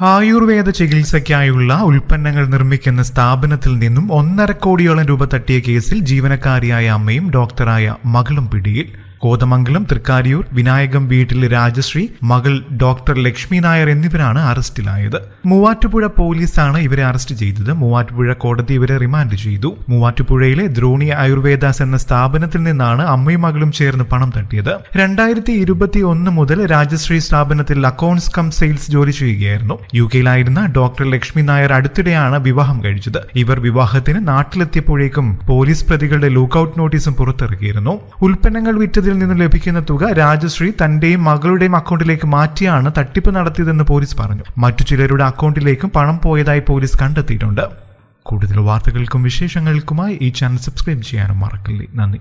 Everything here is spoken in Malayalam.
ആയുർവേദ ചികിത്സയ്ക്കായുള്ള ഉൽപ്പന്നങ്ങൾ നിർമ്മിക്കുന്ന സ്ഥാപനത്തിൽ നിന്നും ഒന്നര കോടിയോളം രൂപ തട്ടിയ കേസിൽ ജീവനക്കാരിയായ അമ്മയും ഡോക്ടറായ മകളും പിടിയിൽ കോതമംഗലം തൃക്കാരിയൂർ വിനായകം വീട്ടിൽ രാജശ്രീ മകൾ ഡോക്ടർ ലക്ഷ്മി നായർ എന്നിവരാണ് അറസ്റ്റിലായത്. മൂവാറ്റുപുഴ പോലീസാണ് ഇവരെ അറസ്റ്റ് ചെയ്തത്. മൂവാറ്റുപുഴ കോടതി ഇവരെ റിമാൻഡ് ചെയ്തു. മൂവാറ്റുപുഴയിലെ ദ്രോണി ആയുർവേദാസ് എന്ന സ്ഥാപനത്തിൽ നിന്നാണ് അമ്മയും മകളും ചേർന്ന് പണം തട്ടിയത്. രണ്ടായിരത്തി ഇരുപത്തി ഒന്ന് മുതൽ രാജശ്രീ സ്ഥാപനത്തിൽ അക്കൗണ്ട്സ് കം സെയിൽസ് ജോലി ചെയ്യുകയായിരുന്നു. യു കെയിലായിരുന്ന ഡോക്ടർ ലക്ഷ്മി നായർ അടുത്തിടെയാണ് വിവാഹം കഴിച്ചത്. ഇവർ വിവാഹത്തിന് നാട്ടിലെത്തിയപ്പോഴേക്കും പോലീസ് പ്രതികളുടെ ലൂക്കൌട്ട് നോട്ടീസും പുറത്തിറക്കിയിരുന്നു. ഉൽപ്പന്നങ്ങൾ വിറ്റതിൽ നിന്ന് ലഭിക്കുന്ന തുക രാജശ്രീ തന്റെയും മകളുടെയും അക്കൗണ്ടിലേക്ക് മാറ്റിയാണ് തട്ടിപ്പ് നടത്തിയതെന്ന് പോലീസ് പറഞ്ഞു. മറ്റു ചിലരുടെ അക്കൗണ്ടിലേക്കും പണം പോയതായി പോലീസ് കണ്ടെത്തിയിട്ടുണ്ട്. കൂടുതൽ വാർത്തകൾക്കും വിശേഷങ്ങൾക്കുമായി ഈ ചാനൽ സബ്സ്ക്രൈബ് ചെയ്യാനും മറക്കല്ലേ. നന്ദി.